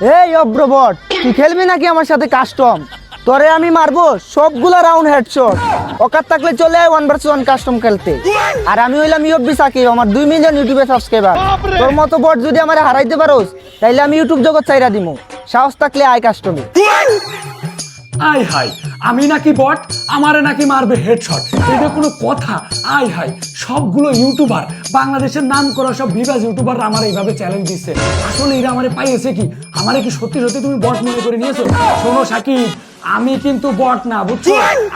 এই অব্রবট তুই খেলবি নাকি আমার সাথে কাস্টম তোরে আমি মারবো সবগুলা রাউন্ড হেডশট অকাত থাকলে চলে আয় ওয়ান ভার্সেস ওয়ান কাস্টম খেলতে। আর আমি হইলাম ইউবি সাকিব আমার দুই মিলিয়ন ইউটিউবে সাবস্ক্রাইবার তোর মতো বট যদি আমার হারাইতে পারোস তাইলে আমি ইউটিউব জগৎ চাইরা দিমু। সাহস থাকলে আয় কাস্টমে আই হাই আমি নাকি বট? আমারে নাকি মারবে হেডশট এটা কোনো কথা। আই হাই সবগুলো ইউটিউবার, বাংলাদেশের নাম করা সব বিভাজ ইউটিউবার আমার এইভাবে চ্যালেঞ্জ দিচ্ছে। আসলে এরা আমারে পাইয়েছে কি? আমারে কি সত্যি সত্যি তুমি বট মনে করে নিয়েছো? শোনো সাকিব, আমি কিন্তু বট না, বুঝছ?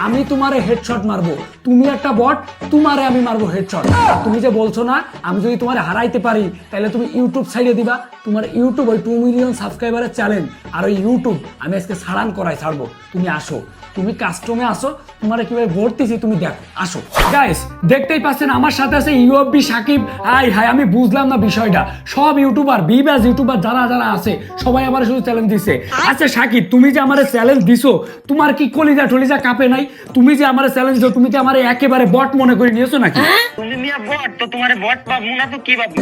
আমি তোমারে হেডশট মারবো। তুমি একটা বট, তোমারে আমি মারবো হেডশট তুমি যে বলছো না, আমি যদি তোমারে হারাইতে পারি, তাহলে তুমি ইউটিউব সাইডে দিবা। তোমার ইউটিউব ওই টু মিলিয়ন সাবস্ক্রাইবারের চ্যালেঞ্জ আর ওই ইউটিউব আমি আজকে ছাড়ান করাই ছাড়বো। তুমি আসো। তুমি কাস্টমে আসো তোমার কীভাবে ভর্তিছি তুমি দেখো আসো। গাইস দেখতেই পাচ্ছেন আমার সাথে আছে ইউএফবি সাকিব। হাই হাই আমি বুঝলাম না বিষয়টা। সব ইউটিউবার বিবাস ইউটিউবার যারা যারা আছে সবাই আমার শুধু চ্যালেঞ্জ দিছে। আচ্ছা সাকিব তুমি যে আমার চ্যালেঞ্জ দিছো তোমার কি কলিজা টলিজা কাপে নাই? তুমি যে আমার চ্যালেঞ্জ দিছো তুমি কি আমার একেবারে বট মনে করে নিয়েছো নাকি? তুমি মিয়া বট তো তোমার বট পাবো না তো কি পাবো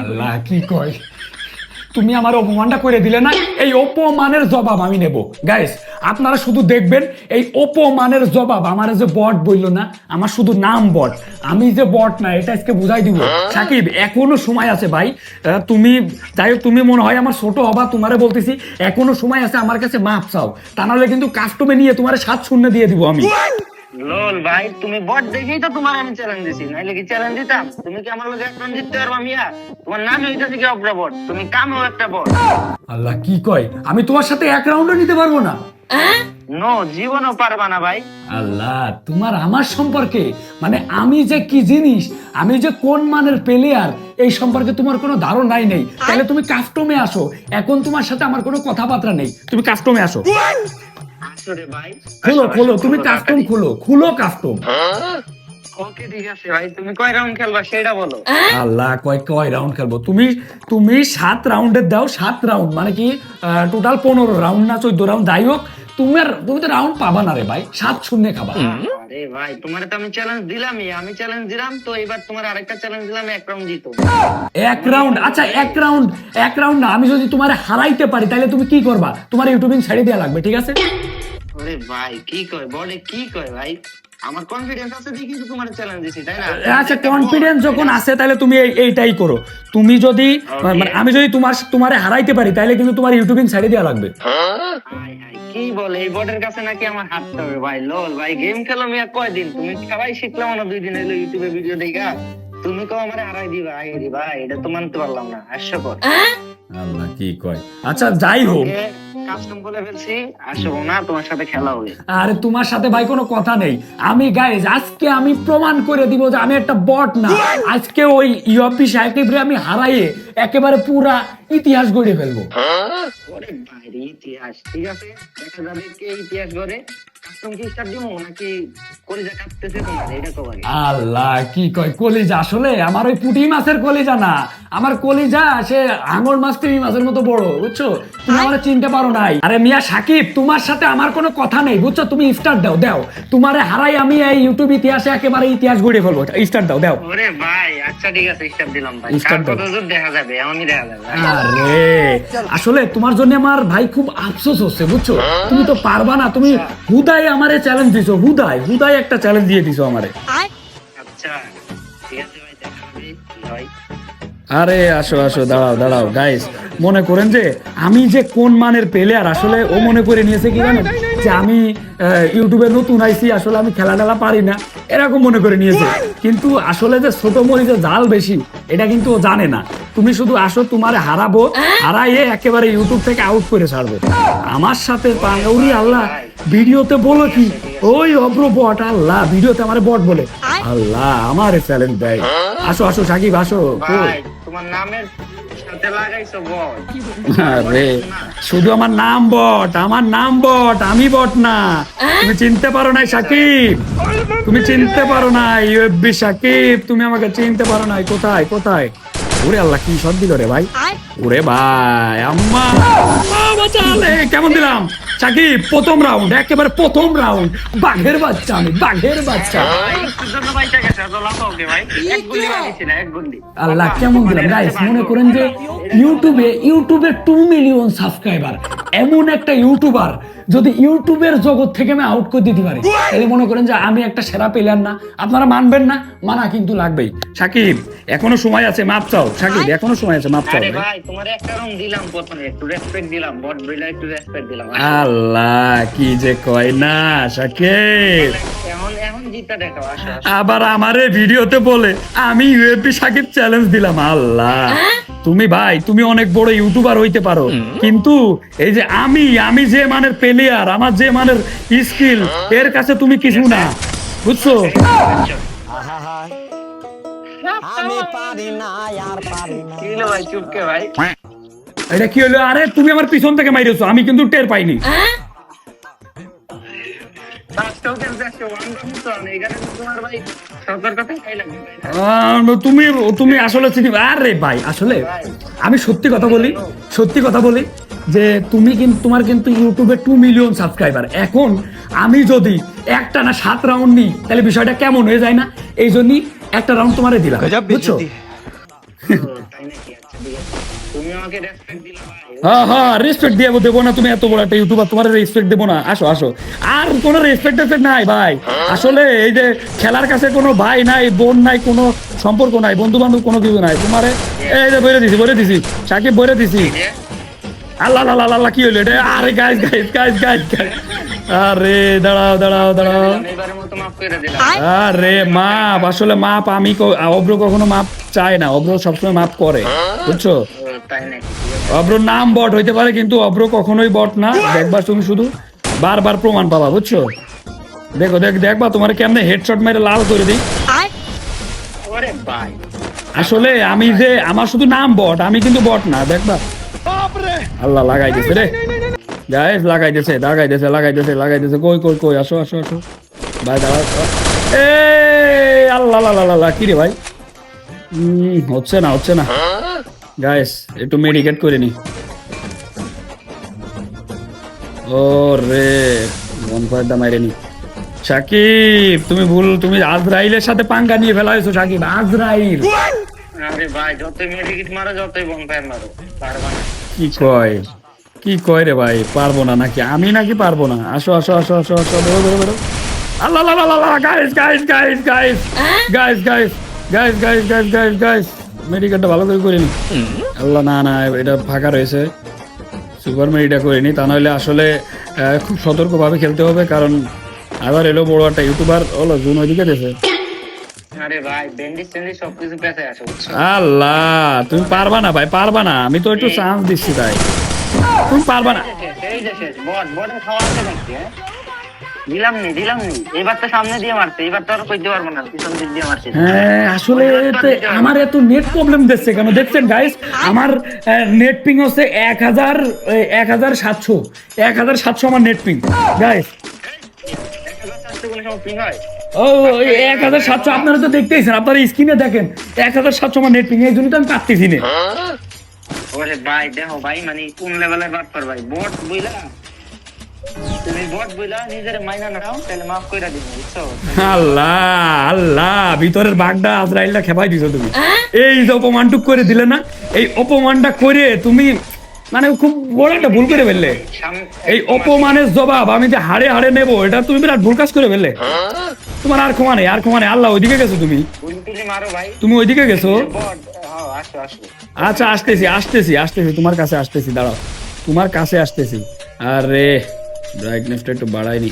আল্লাহ কি কয়? তুমি আমার অপমানটা করে দিলে না, এই অপমানের জবাব আমি নেব। গাইস আপনারা শুধু দেখবেন, এই অপমানের জবাব আমার যে বট বলল না, আমার শুধু নাম বট। আমি যে বট না, এটা আজকে বুঝাই দিব। সাকিব, এখনও সময় আছে ভাই। তুমি, যাই তুমি মনে হয় আমার ছোট হবা, তোমারে বলতেছি, এখনও সময় আছে, আমার কাছে মাপ চাও। তা নাহলে কিন্তু কাস্টমে নিয়ে তোমার সাত শূন্য দিয়ে দিব আমি। লোল ভাই তুমি বট দেখেই তো তোমার আমি চ্যালেঞ্জ দিছি। নাইলে কি চ্যালেঞ্জ দিতাম? তুমি কি আমার জিততে পারবা মিয়া? তোমার নাম হইতেছে কি অপরা বট? তুমি কামেও একটা বট। আল্লাহ কি কয়? আমি তোমার সাথে এক রাউন্ডও নিতে পারব না। নো জীবনও পারবা না ভাই। আল্লাহ তোমার আমার সম্পর্কে মানে আমি যে কি জিনিস আমি যে কোন মানের প্লেয়ার এই সম্পর্কে তোমার কোনো ধারণাই নেই। তাহলে তুমি কাস্টমে আসো। এখন তোমার সাথে আমার কোনো কথাবার্তা নেই। তুমি কাস্টমে আসো। আসলে ভাই। খোলো খোলো তুমি কাস্টম খুলো খুলো কাস্টম ওকে ঠিক আছে ভাই তুমি কয় রাউন্ড খেলবা সেটা বলো। আল্লাহ কয় কয় রাউন্ড খেলব? তুমি তুমি সাত রাউন্ডের দাও সাত রাউন্ড মানে কি টোটাল পনেরো রাউন্ড না চোদ্দ রাউন্ড যাই হোক তোমার তুমি তো রাউন্ড পাবা না রে ভাই সাত শূন্য খাবা। আরে ভাই তোমার তো আমি চ্যালেঞ্জ দিলামই আমি চ্যালেঞ্জ দিলাম তো এবার তোমার আরেকটা চ্যালেঞ্জ দিলাম এক রাউন্ড জিতো এক রাউন্ড আচ্ছা এক রাউন্ড এক রাউন্ড না আমি যদি তোমার হারাইতে পারি তাহলে তুমি কি করবা? তোমার ইউটিউবিং ছেড়ে দেওয়া লাগবে ঠিক আছে? ওরে ভাই কি কয় বলে কি কয় ভাই? আমার কনফিডেন্স আছে দেখি তোমার চ্যালেঞ্জ দিছি তাই না? আচ্ছা কনফিডেন্স যখন আছে তাহলে তুমি এইটাই করো। তুমি যদি মানে আমি যদি তোমার তোমারে হারাইতে পারি তাহলে কিন্তু তোমার ইউটিউবিং ছেড়ে দেওয়া লাগবে। কি বলে এই বোর্ডের কাছে নাকি আমার হাঁটতে হবে ভাই? লোল ভাই গেম খেলো মিয়া কয়দিন? তুমি খেলাই শিখলাম না দুই দিন এলো ইউটিউবে ভিডিও দেখা। তুমি কেউ আমার হারাই দিবা দিবা এটা তো মানতে পারলাম না হাস্যকর আল্লাহ কি কয়? আচ্ছা যাই হোক। কাস্টম বলে ফেলছি আসব না তোমার সাথে খেলা হবে। আরে তোমার সাথে ভাই কোনো কথা নেই। আমি গাইজ আজকে আমি প্রমাণ করে দিব যে আমি একটা বট না। আজকে ওই ইউপি সাহেবকে আমি হারাইয়ে একেবারে পুরা ইতিহাস গড়ে ফেলব। ওরে বাইরে ইতিহাস ঠিক আছে? দেখা যাবে কে ইতিহাস গড়ে। আল্লাহ কি কয়? কলিজা আসলে? আমার ওই পুঁটি মাছের কলিজা না। আমার কলিজা সে আঙুর মাছ তিমি মাছের মতো বড় বুঝছ? তুমি আমার চিনতে পারো নাই। আরে মিয়া সাকিব তোমার সাথে আমার কোনো কথা নেই বুঝছ? তুমি স্টার্ট দাও দাও। তোমারে হারাই আমি এই ইউটিউব ইতিহাসে একেবারে ইতিহাস গড়ে ফেলব। স্টার্ট দাও দাও। ওরে ভাই আচ্ছা ঠিক আছে স্টার্ট দিলাম ভাই। দাও। দেখা যাবে এমনই দেখা যাবে। আরে আসলে তোমার জন্য আমার ভাই খুব আফসোস হচ্ছে বুঝছ? তুমি তো পারবা না তুমি হুদাই আমারে চ্যালেঞ্জ দিছো হুদাই হুদাই একটা চ্যালেঞ্জ দিয়ে দিছো আমারে। আচ্ছা ঠিক আছে ভাই দেখা হবে কি আরে আসো আসো দাঁড়াও দাঁড়াও গাইস মনে করেন যে আমি যে কোন মানের প্লেয়ার আসলে ও মনে করে নিয়েছে কি জানেন? যে আমি ইউটিউবে নতুন আইছি আসলে আমি খেলা টেলা পারি না এরকম মনে করে নিয়েছে। কিন্তু আসলে যে ছোট মরিচে জাল বেশি এটা কিন্তু ও জানে না। তুমি শুধু আসো তোমার হারাবো হারাইয়ে একেবারে ইউটিউব থেকে আউট করে ছাড়বো। আমার সাথে পাঙ্গাউরি আল্লাহ ভিডিওতে বলো কি? ওই অব্র বট আল্লাহ ভিডিওতে আমার বট বলে। আল্লাহ আমার চ্যালেঞ্জ দেয়। আসো আসো সাকিব আসো। তোমার নামের সাথে লাগাইছো বল আরে শুধু আমার নাম বট আমার নাম বট আমি বট না। তুমি চিনতে পারো নাই সাকিব? তুমি চিনতে পারো নাই ইউএফবি সাকিব? তুমি আমাকে চিনতে পারো নাই কোথায় কোথায়? ওরে আল্লাহ কি সব দিল রে ভাই? ওরে ভাই আম্মা আম্মা, বাঁচালে। কেমন দিলাম? সাকিব প্রথম রাউন্ড একেবারে প্রথম রাউন্ড বাঘের বাচ্চা আমি, বাঘের বাচ্চা। আল্লাহ, কেমন দিলাম? গাইস মনে করেন যে ইউটিউবে ইউটিউবে টু মিলিয়ন সাবস্ক্রাইবার এমন একটা ইউটিউবার যদি ইউটিউবের জগৎ থেকে আমি আউট করে দিতে পারি। তাহলে মনে করেন যে আমি একটা সেরা প্লেয়ার না। আপনারা মানবেন না মানা কিন্তু লাগবেই। সাকিব এখনও সময় আছে মাপ চাও। সাকিব এখনও সময় আছে মাপ চাও। ভাই তোমার একটা রুম দিলাম প্রথমে একটু রেসপেক্ট দিলাম বট বইলা একটু রেসপেক্ট দিলাম। আল্লাহ কি যে কয় না সাকিব। এখন এখন জিতা দেখো আসো আসো। আবার আমারে ভিডিওতে বলে আমি ইউএপি সাকিব চ্যালেঞ্জ দিলাম। আল্লাহ। তুমি ভাই তুমি অনেক বড় ইউটিউবার হইতে পারো। কিন্তু এই যে আমি আমি যে মানের প্লেয়ার আমার যে মানের স্কিল এর কাছে তুমি কিছু না। বুঝছ? আমি পারি না আর পারি না। কি হলো ভাই চুপকে ভাই? এটা কি হলো? আরে তুমি আমার পিছন থেকে মাইরেছো আমি কিন্তু টের পাইনি। তুমি তুমি আসলে চিনি আরে ভাই আসলে আমি সত্যি কথা বলি সত্যি কথা বলি যে তুমি কিন্তু তোমার কিন্তু ইউটিউবে টু মিলিয়ন সাবস্ক্রাইবার এখন আমি যদি একটা না সাত রাউন্ড নিই তাহলে বিষয়টা কেমন হয়ে যায় না? এই জন্যই একটা রাউন্ড তোমারে দিলাম বুঝছ? তুমি আমাকে রেসপেক্ট দিলা হ্যাঁ হ্যাঁ রেসপেক্ট দিয়ে দেবো না তুমি এত বড় একটা ইউটিউবার তোমার রেসপেক্ট দেবো না। আসো আসো। আর কোনো রেসপেক্ট টেসপেক্ট নাই ভাই। আসলে এই যে খেলার কাছে কোনো ভাই নাই বোন নাই কোনো সম্পর্ক নাই বন্ধু বান্ধব কোনো কিছু নাই তোমার এই যে বলে দিছি বলে দিছি সাকিব বলে দিছি। আল্লাহ আল্লাহ আল্লাহ, কি হলো এটা? আরে guys guys guys guys guys আরে দাঁড়াও দাঁড়াও দাঁড়াও। আরে মাপ আসলে মাপ আমি ক- অব্র কখনো মাপ চায় না অব্র সবসময় মাপ করে বুঝছ? তাই নাকি অব্র নাম বট হইতে পারে কিন্তু অব্র কখনোই বট না। দেখবা তুমি শুধু বারবার প্রমাণ পাবা বুঝছ? দেখো দেখ দেখবা তোমার কেমনে হেডশট মেরে লাল করে দিই। আসলে আমি যে আমার শুধু নাম বট আমি কিন্তু বট না দেখবা? আল্লাহ লাগাই দিছে রে। গাইস লাগাই দিছে লাগাই দিছে লাগাই দিছে লাগাই দিছে কই কই কই? আসো আসো আসো। ভাই দাঁড়া এ আল্লাহ আল্লাহ আল্লাহ, আল্লাহ কি রে ভাই? হুম, হচ্ছে না হচ্ছে না। গাইস একটু মেডিকেট করে নি ও রে বনফায়ারটা মাইরে নি সাকিব তুমি ভুল তুমি আজরাইলের সাথে পাঙ্গা নিয়ে ফেলা হয়েছো সাকিব আজরাইল আরে ভাই যতই মেডিকেট মারো যতই বনফায়ার মারো পারবা না কি কয় কি কয় রে ভাই পারব না নাকি আমি নাকি পারব না আসো আসো আসো আসো আসো বেরো বেরো বেরো Allah Allah Allah Allah guys guys guys guys guys guys guys guys guys guys guys মেডিকেলটা ভালো করে করিনি। আল্লাহ না না এটা ফাঁকা রয়েছে। সুপার মেডিটা করিনি। তা নাহলে আসলে আহ, খুব সতর্কভাবে খেলতে হবে কারণ আবার এলো বড় একটা ইউটিউবার হলো জুন ওইদিকে দেশে আল্লাহ তুমি পারবা না ভাই পারবা না। আমি তো একটু চান্স দিচ্ছি তাই তুমি পারবা না। দিলাম নি দিলাম নি। এবার তো সামনে দিয়ে মারছে এবার তো আর কইতে পারব না পিছন দিক দিয়ে মারছে। হ্যাঁ আসলে আমার এত নেট প্রবলেম দিচ্ছে কেন? দেখছেন গাইস আমার নেট পিং হচ্ছে এক হাজার এক হাজার সাতশো। এক হাজার সাতশো আমার নেট পিং গাইস কোনো সময় ping ও এক হাজার সাতশো আপনারা তো দেখতেইছেন আপনারা স্ক্রিনে দেখেন এক হাজার সাতশো আমার নেট পিং এই জন্যই তো আমি পাচ্ছি না। ওরে ভাই দেখো ভাই মানে কোন লেভেলের বাট পার ভাই? বট বুইলা? আল্লাহ আল্লাহ ভিতরের বাঘটা আজরাইলটা খেপাই দিছো তুমি। এই যে অপমানটুক করে দিলে না এই অপমানটা করে তুমি মানে খুব বড় একটা ভুল করে ফেললে। এই অপমানের জবাব আমি যে হাড়ে হাড়ে নেব এটা তুমি বিরাট ভুল কাজ করে ফেললে। তোমার আর ক্ষমা নেই আর ক্ষমা নেই। আল্লাহ ওইদিকে গেছো তুমি। তুমি ওইদিকে গেছো? হ্যাঁ আচ্ছা আসতেছি আসতেছি আসতেছি তোমার কাছে আসতেছি দাঁড়াও। তোমার কাছে আসতেছি। আরে ব্রাইটনেসটা একটু বাড়াইনি।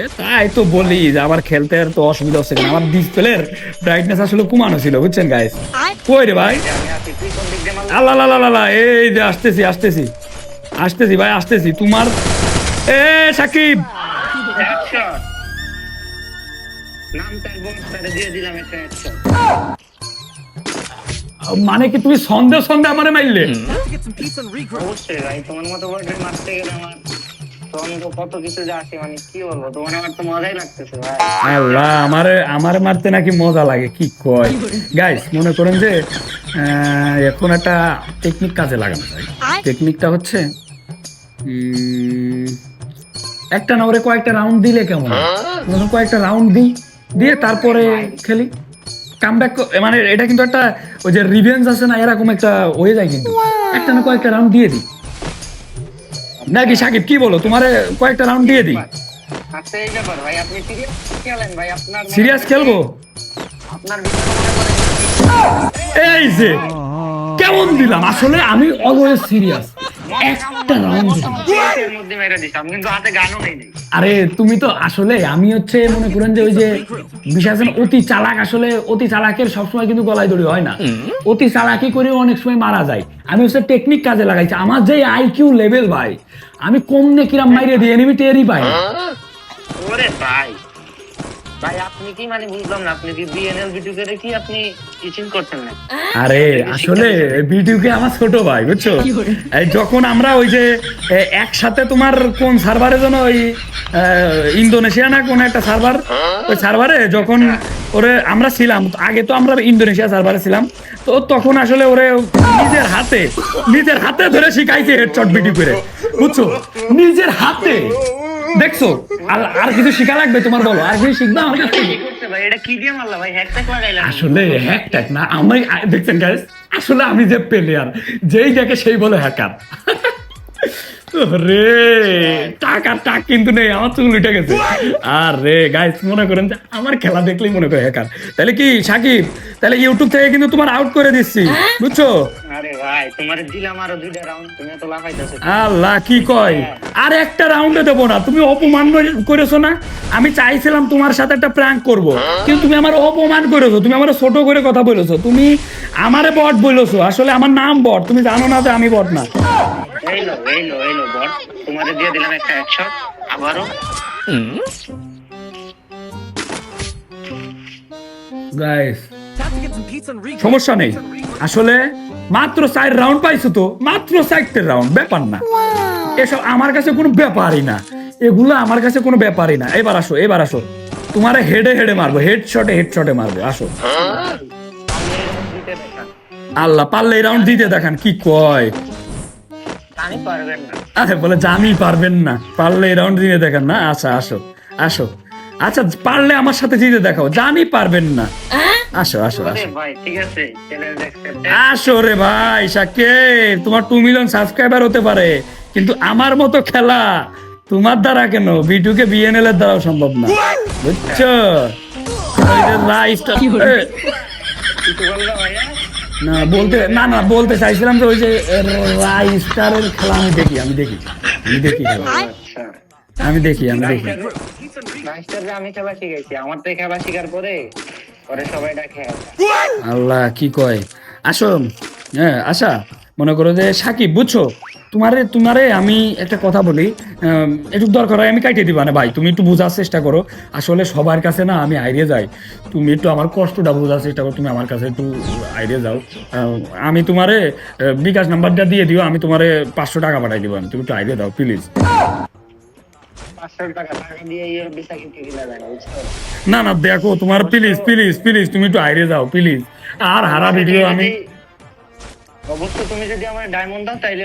এ তাই তো বলি যে আবার খেলতে আর তো অসুবিধা হচ্ছে না। আমার ডিসপ্লের ব্রাইটনেস আসলে কমানো ছিল বুঝছেন গাইস কই রে ভাই? আল্লাহ আল্লাহ আল্লাহ, আল্লাহ এই যে আসতেছি আসতেছি। আসতেছি ভাই আসতেছি। তোমার এ সাকিব! মানে কি তুমি সন্দেহ সন্দেহ আমারে মাইলে অবশ্যই ভাই তোমার মতো মারতে গেলে আমার মানে তোমার আমার আমারে মারতে নাকি মজা লাগে, কি কয়? গাইস মনে করেন যে এখন একটা টেকনিক কাজে লাগানো যায়। টেকনিকটা হচ্ছে একটা না ওরে কয়েকটা রাউন্ড দিলে কেমন কয়েকটা রাউন্ড দিই, দিয়ে তারপরে খেলি। কামব্যাক মানে এটা কিন্তু একটা ওই যে রিভেঞ্জ আছে না, এরকম একটা হয়ে যায় কিন্তু। একটা না কয়েকটা রাউন্ড দিয়ে দিই। নাকি সাকিব কি বলো? তোমারে কয়েকটা রাউন্ড দিয়ে দিই। আচ্ছা এই ব্যাপার ভাই আপনি সিরিয়াস খেলেন ভাই আপনার সিরিয়াস খেলব? আপনার এই যে কেমন দিলাম? আসলে আমি অলওয়েজ সিরিয়াস একটা রাউন্ড আরে তুমি তো আসলে আমি হচ্ছে মনে করেন যে ওই যে অতি চালাক আসলে অতি চালাকের সবসময় কিন্তু গলায় দড়ি হয় না। অতি চালাকি করে অনেক সময় মারা যায়। আমি হচ্ছে টেকনিক কাজে লাগাইছি। আমার যে আইকিউ লেভেল ভাই আমি কমনে কিরাম মাইরে দিই এনিমি টেরই পাই না। ওরে ভাই। ভাই আপনি কি মানে বুঝলাম না আপনি কি বিএনএল ভিডিও করে কি আপনি টিচিং করছেন না আরে আসলে আমার ছোট ভাই বুঝছ? যখন আমরা ওই যে একসাথে তোমার কোন সার্ভারে যেন ওই ইন্দোনেশিয়া না কোন একটা সার্ভার ওই সার্ভারে যখন ওরে আমরা ছিলাম আগে তো আমরা ইন্দোনেশিয়া সার্ভারে ছিলাম তো তখন আসলে ওরে নিজের হাতে নিজের হাতে ধরে শিখাইছে হেডশট বিটি করে বুঝছ? নিজের হাতে। দেখছ? আর কিছু শিখা লাগবে তোমার বলো? আর কিছু শিখবে আমার কাছ থেকে? আসলে হ্যাক ট্যাক না আমি দেখছেন গাইস আসলে আমি যে প্লেয়ার যেই দেখে সেই বলে হ্যাকার রে টাকা টাক কিন্তু নেই আমার চুল উঠে গেছে। আর রে গাইস মনে করেন যে আমার খেলা দেখলেই মনে করে হ্যাকার তাহলে কি সাকিব? তাহলে ইউটিউব থেকে কিন্তু তোমার আউট করে দিচ্ছি বুঝছ? আরে ভাই তোমার দিলাম আরও দুইটা রাউন্ড তুমি তো লাফাইতেছো। আল্লাহ কি কয়? আর একটা রাউন্ডে দেবো না তুমি অপমান করেছ না? আমি চাইছিলাম তোমার সাথে একটা প্র্যাঙ্ক করব কিন্তু তুমি আমার অপমান করেছ তুমি আমার ছোট করে কথা বলেছ। তুমি আমারে বট বলেছ আসলে আমার নাম বট তুমি জানো না যে আমি বট না। এইলো এইলো এইলো বট তোমারে দিয়ে দিলাম একটা হেডশট আবারও। গাইস সমস্যা নেই। আসলে মাত্র চার রাউন্ড পাইছো তো মাত্র চারটে রাউন্ড ব্যাপার না। এসব আমার কাছে কোনো ব্যাপারই না। এগুলো আমার কাছে কোনো ব্যাপারই না। এবার আসো এবার আসো। তোমারে হেডে হেডে মারবো হেড শটে হেড শটে মারবো। আসো। আল্লাহ পারলে রাউন্ড দিতে দেখান কি কয়? আরে বলে জানি পারবেন না। পারলে রাউন্ড দিতে দেখান না। আচ্ছা আসো আসো। আচ্ছা পারলে আমার সাথে জিতে দেখাও। জানি পারবেন না। আসো আসো আসো। ভাই ঠিক আছে চ্যালেঞ্জ অ্যাকসেপ্ট আসো রে ভাই সাকে তোমার টু মিলিয়ন সাবস্ক্রাইবার হতে পারে কিন্তু আমার মতো খেলা তোমার দ্বারা কেন? বিটুকে বিএনএল এর দ্বারাও সম্ভব না। বুঝছ? না বলতে না না বলতে চাইছিলাম যে ওই যে রাইস্টারের খেলা আমি দেখি আমি দেখি আমি দেখি খেলা। আচ্ছা। আমি দেখি আমি দেখি। আমি খেলা শিখাইছি আমার তো খেলা শিখার পরে আল্লাহ কি কয়? আসো হ্যাঁ আশা মনে করো যে সাকিব বুঝছ? তোমারে তোমারে আমি একটা কথা বলি একটু দরকার হয় আমি কাটিয়ে দিবা না ভাই। তুমি একটু বোঝার চেষ্টা করো। আসলে সবার কাছে না আমি হারিয়ে যাই। তুমি একটু আমার কষ্টটা বোঝার চেষ্টা করো তুমি আমার কাছে একটু হারিয়ে যাও। আম, তোমারে বিকাশ নাম্বারটা দিয়ে দিও আমি তোমারে পাঁচশো টাকা পাঠাই দিব তুমি একটু হারিয়ে দাও প্লিজ না, না দেখো তোমার প্লিজ প্লিজ প্লিজ তুমি একটু আইরে যাও প্লিজ আর হারা ভিডিও আমি অবশ্য তুমি যদি আমার ডায়মন্ড দাও তাইলে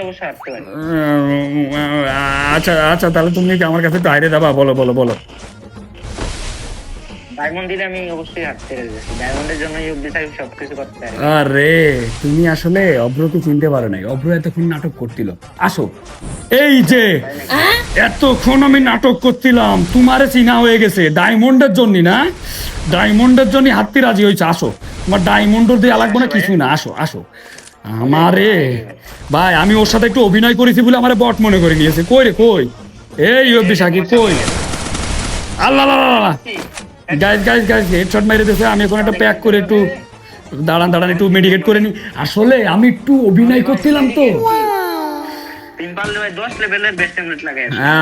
আচ্ছা আচ্ছা তাহলে তুমি কি আমার কাছে একটু আইরে যাবা? বলো বলো বলো। আরে, তুমি আসলে অভ্রকে চিনতে পারো নাই। অভ্র এতক্ষণ নাটক করছিল। আসো। এই যে, এতক্ষণ আমি নাটক করছিলাম। তোমারে চিনা হয়ে গেছে। ডায়মন্ডের জন্য না? ডায়মন্ডের জন্য হাত্তি রাজি হয়েছে। আসো। তোমার ডায়মন্ডর দিয়ে লাগবো না কিছু না। আসো আসো। আমারে। ভাই, আমি ওর সাথে একটু অভিনয় করেছি বলে আমার বট মনে করে নিয়েছে। কই রে, কই? এই অব্দি সাকিব কই? Allah Allah. Guys guys guys headshot মেরে দিয়েছে। আমি এখন একটা প্যাক করে একটু দাঁড়ান দাঁড়ান একটু মেডিকেট করে নি। আসলে আমি একটু অভিনয় করছিলাম তো।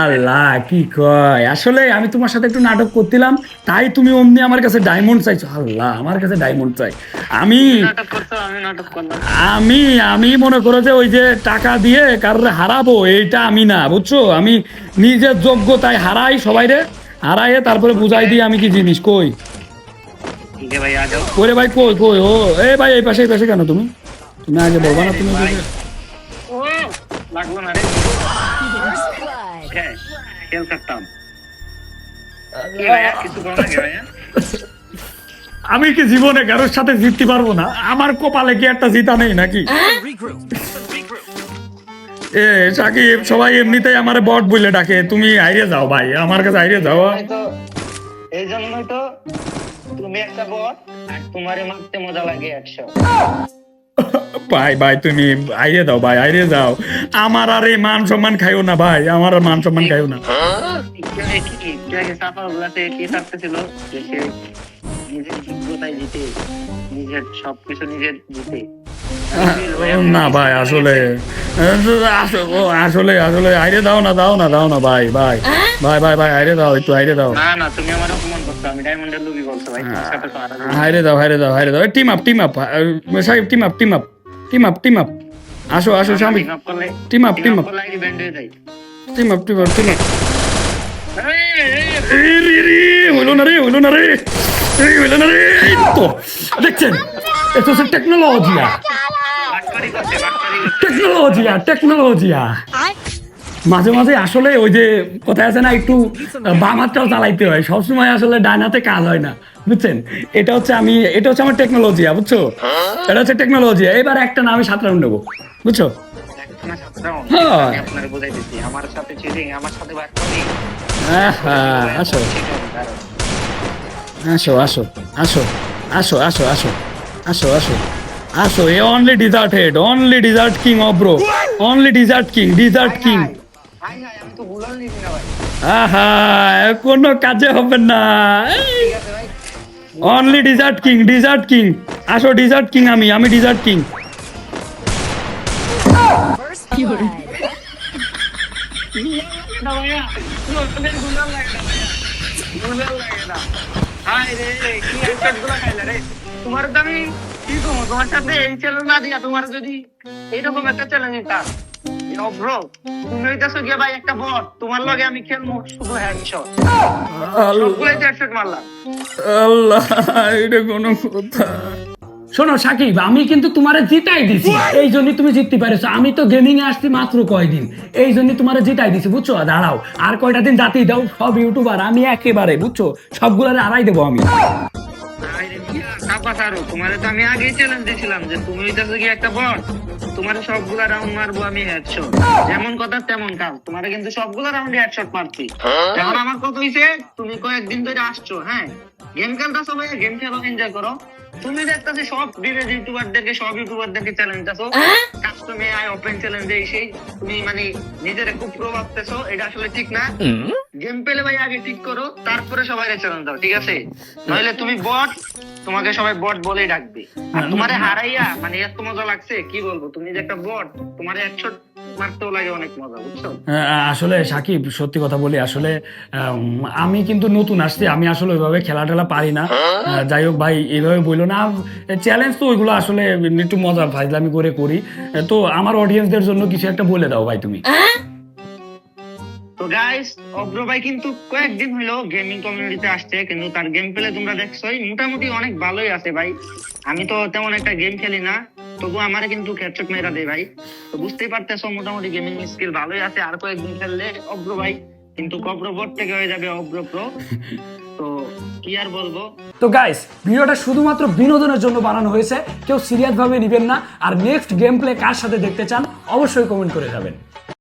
আল্লাহ কি কয়? আসলে আমি তোমার সাথে একটু নাটক করছিলাম। তাই তুমি অমনি আমার কাছে ডায়মন্ড চাইছো। আল্লাহ আমার কাছে ডায়মন্ড চাই। আমি আমি আমি আমি মনে করো যে ওই যে টাকা দিয়ে কারোর হারাবো এইটা আমি না বুঝছ? আমি নিজের যোগ্যতায় হারাই সবাই রে হারাইয়ে তারপরে বুঝাই দিই আমি কি জিনিস কই? ওরে ভাই কই কই ও এই ভাই এই পাশে এই পাশে কেন তুমি? তুমি আগে বলবা না তুমি হ্যাঁ ভাইয়া আমি কি জীবনে কারোর সাথে জিততে পারব না? আমার কপালে কি একটা জিতা নেই নাকি? এ সাকিব সবাই এমনিতেই আমার বট বলে ডাকে। তুমি আইরে যাও ভাই আমার কাছে আইরে যাও। এই জন্যই তো তুমি একটা বট আর তোমারে মারতে মজা লাগে একশো। ভাই ভাই তুমি আইরে দাও ভাই আইরে যাও। আমার আর এই মান সম্মান খাইও না ভাই আমার আর মান সম্মান খাইও না। নিজের যোগ্যতায় জিতে নিজের সবকিছু নিজের জিতে। না ভাই আসলে আসলে আসলে আইরে দাও না দাও না দাও না ভাই ভাই ভাই ভাই ভাই আইরে দাও একটু আইরে দাও। না না তুমি আমার অপমান করছ আমি ডায়মন্ডের লুবি বলছো ভাই আর হাইরে দাও হাইরে দাও হাইরে দাও। টিম আপ টিম আপ সাহেব team up team up team up team up আসো আসো স্বামী। টিম আপ টিম আপ হয়ে team up team up team up এই, এই, রে রে হইল না রে হইল না রে। এই হইল না রে। দেখছেন? এটা হচ্ছে টেকনোলজিয়া বাটপারি করছে, বাটপারি করছে। টেকনোলজিয়া টেকনোলজিয়া। মাঝে মাঝে আসলে ওই যে কোথায় আছে না একটু বাম হাতটাও চালাইতে হয়। সবসময় আসলে ডান হাতে কাজ হয় না বুঝছেন? এটা হচ্ছে আমি এটা হচ্ছে আমার টেকনোলজিয়া বুঝছ? এটা হচ্ছে টেকনোলজিয়া। এবার একটা না আমি সাত রাউন্ড নেব বুঝছ। হ্যাঁ। বাটপারি। আহা, আসো। আসো আসো আসো আসো আসো আসো আসো আসো। আসো এ only desert head only desert king অ bro only desert king desert king আহা কোনো কাজে হবে না। Only desert king desert king আসো ডিজার্ট কিং আমি আমি ডিজার্ট কিং তোমার তো আমি কি করব তোমার সাথে এই চ্যালেঞ্জ না দিয়া তোমার যদি এইরকম একটা চ্যালেঞ্জ নিতাম ব্রো তুমি হইতাছো গিয়ে ভাই একটা বট তোমার লগে আমি খেলব শুধু হেডশট সবগুলাই হেডশট মারলাম। আল্লাহ এটা কোনো কথা। শোনো সাকিব আমি কিন্তু তোমারে জিতাই দিছি। এই জন্য তুমি জিততে পারেছো। আমি তো গেমিং এ আসছি মাত্র কয়দিন। এই জন্য তোমারে জিতাই দিছি বুঝছ? দাঁড়াও আর কয়টা দিন জাতি দাও সব ইউটিউবার আমি একেবারে বুঝছ? সবগুলারে আড়াই দেবো আমি। চাপা ছাড়ো। তো আমি আগেই চ্যালেঞ্জ দিয়েছিলাম যে তুমি হইতাছো কি একটা বট তোমার সবগুলা রাউন্ড মারবো আমি হেডশট যেমন কথা তেমন কাজ, তোমার কিন্তু সবগুলা রাউন্ডে হেডশট মারছি। এখন আমার কথা হইছে, তুমি কয়েকদিন ধরে আসছো হ্যাঁ? গেম খেলতে সবাই গেম খেলো এনজয় করো। তুমি দেখতেছি সব বিদেশ ইউটিউবারদেরকে সব ইউটিউবারদেরকে চ্যালেঞ্জ দিতেছো। কাস্টমে আই ওপেন চ্যালেঞ্জ সেই তুমি মানে নিজের খুব প্রভাব পেছো এটা আসলে ঠিক না। গেম পেলে ভাই আগে ঠিক করো তারপরে সবাই চ্যালেঞ্জ দাও ঠিক আছে? নইলে তুমি বট তোমাকে সবাই বট বলেই ডাকবে। আর তোমারে হারাইয়া মানে এত মজা লাগছে কি বলব? তুমি যে একটা বট তোমার একশো মারতেও লাগে অনেক মজা বুঝছ? আসলে সাকিব সত্যি কথা বলি আসলে আমি কিন্তু নতুন আসছি আমি আসলে ওইভাবে খেলা টেলা পারি না। যাই হোক ভাই এইভাবে বলল না। চ্যালেঞ্জ তো ওইগুলো আসলে একটু মজা ফাইজলামি করে করি। তো আমার অডিয়েন্সদের জন্য কিছু একটা বলে দাও ভাই তুমি। তো গাইস অগ্র ভাই কিন্তু কয়েকদিন হলো গেমিং কমিউনিটিতে আসছে কিন্তু তার গেম প্লে তোমরা দেখছোই মোটামুটি অনেক ভালোই আছে ভাই। আমি তো তেমন একটা গেম খেলি না। তবু আমার কিন্তু ক্যাপচার মেয়েরা দেয় ভাই। তো বুঝতেই পারতেছো, মোটামুটি গেমিং স্কিল ভালোই আছে, আর কয়েকদিন খেললে অগ্র ভাই। কিন্তু কব্র বোর্ড থেকে হয়ে যাবে অগ্র প্রো তো তো গাইস ভিডিওটা শুধুমাত্র বিনোদনের জন্য বানানো হয়েছে। কেউ সিরিয়াস ভাবে নেবেন না। আর নেক্সট গেম প্লে কার সাথে দেখতে চান, অবশ্যই কমেন্ট করে যাবেন।